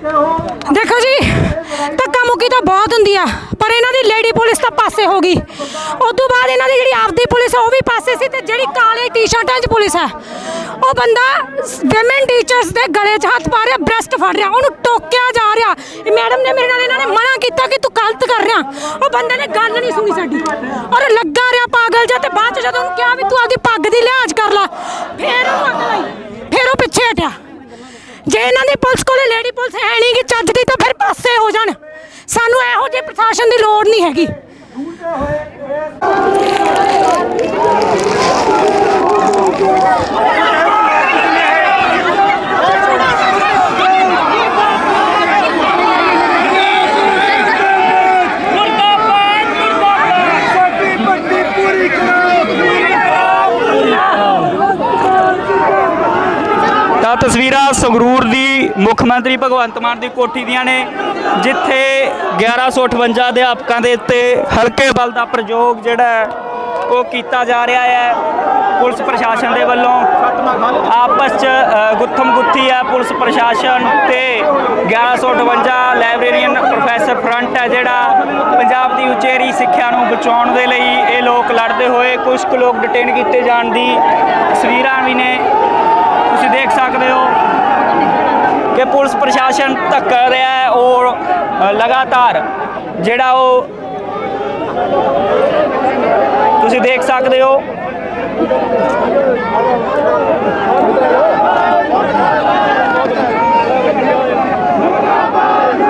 ਦੇਖੋ ਜੀ, ਧੱਕਾ ਮੁੱਕੀ ਤਾਂ ਬਹੁਤ ਹੁੰਦੀ ਆ, ਪਰ ਇਹਨਾਂ ਦੀ ਲੇਡੀ ਪੁਲਿਸ ਤਾਂ ਪਾਸੇ ਹੋ ਗਈ। ਉਸ ਤੋਂ ਬਾਅਦ ਇਹਨਾਂ ਦੀ ਜਿਹੜੀ ਆਪਦੀ ਪੁਲਿਸ ਆ, ਉਹ ਵੀ ਪਾਸੇ ਸੀ ਤੇ ਜਿਹੜੀ ਕਾਲੇ ਟੀ-ਸ਼ਰਟਾਂ 'ਚ ਪੁਲਿਸ ਆ, ਉਹ ਬੰਦਾ ਵਿਮਨ ਟੀਚਰਸ ਦੇ ਗਲੇ 'ਚ ਹੱਥ ਪਾ ਰਿਹਾ ਬ੍ਰੈਸਟ ਫੜ ਰਿਹਾ, ਉਹਨੂੰ ਟੋਕਿਆ ਜਾ ਰਿਹਾ। ਇਹ ਮੈਡਮ ਨੇ ਮੇਰੇ ਨਾਲ ਇਹਨਾਂ ਨੇ ਮਨਾ ਕੀਤਾ ਕਿ ਤੂੰ ਗਲਤ ਕਰ ਰਿਹਾ। ਉਹ ਬੰਦੇ ਨੇ ਗੱਲ ਨਹੀਂ ਸੁਣੀ ਸਾਡੀ। ਔਰ ਲੱਗਾ ਰਿਹਾ ਪਾਗਲ ਜਿਹਾ ਤੇ ਬਾਅਦ 'ਚ ਜਦੋਂ ਉਹਨੂੰ ਕਿਹਾ ਵੀ ਤੂੰ ਆਪਦੀ ਪੱਗ ਦੀ ਲਿਹਾਜ਼ ਕਰ ਲੈ, ਫੇਰ ਉਹ ਅਕਲ ਆਈ ਫੇਰ ਉਹ ਪਿੱਛੇ ਹਟਿਆ। ਜੇ ਇਹਨਾਂ ਦੀ ਪੁਲਿਸ ਕੋਲੇ ਲੇਡੀ ਪੁਲਿਸ ਹੈ ਤਾਂ ਫਿਰ ਪਾਸੇ ਹੋ ਜਾਣ। ਸਾਨੂੰ ਇਹੋ ਜਿਹੇ ਪ੍ਰਸ਼ਾਸਨ ਦੀ ਲੋੜ ਨਹੀਂ ਹੈਗੀ। ਤਾਂ ਤਸਵੀਰਾਂ ਸੰਗਰੂਰ ਦੀ ਮੁੱਖ ਮੰਤਰੀ ਭਗਵੰਤ ਮਾਨ ਦੀ ਕੋਠੀ ਦੀਆਂ ਨੇ, ਜਿੱਥੇ 1158 ਅਧਿਆਪਕਾਂ ਦੇ ਉੱਤੇ ਹਲਕੇ ਬਲ ਦਾ ਪ੍ਰਯੋਗ ਜਿਹੜਾ ਉਹ ਕੀਤਾ ਜਾ ਰਿਹਾ ਹੈ। ਪੁਲਿਸ ਪ੍ਰਸ਼ਾਸਨ ਦੇ ਵੱਲੋਂ ਆਪਸ 'ਚ ਗੁੱਥਮ ਗੁੱਥੀ ਹੈ। ਪੁਲਿਸ ਪ੍ਰਸ਼ਾਸਨ ਤੇ 1158 ਲਾਇਬ੍ਰੇਰੀਅਨ ਪ੍ਰੋਫੈਸਰ ਫਰੰਟ ਹੈ ਜਿਹੜਾ ਪੰਜਾਬ ਦੀ ਉਚੇਰੀ ਸਿੱਖਿਆ ਨੂੰ ਬਚਾਉਣ ਦੇ ਲਈ ਇਹ ਲੋਕ ਲੜਦੇ ਹੋਏ ਕੁਝ ਕੁ ਲੋਕ ਡਿਟੇਨ ਕੀਤੇ ਜਾਣ ਦੀ ਤਸਵੀਰਾਂ ਵੀ ਨੇ। ਕਿ ਪੁਲਿਸ ਪ੍ਰਸ਼ਾਸਨ ਧੱਕਾ ਰਿਹਾ ਹੈ ਔਰ ਲਗਾਤਾਰ ਜਿਹੜਾ ਉਹ ਤੁਸੀਂ ਦੇਖ ਸਕਦੇ ਹੋ।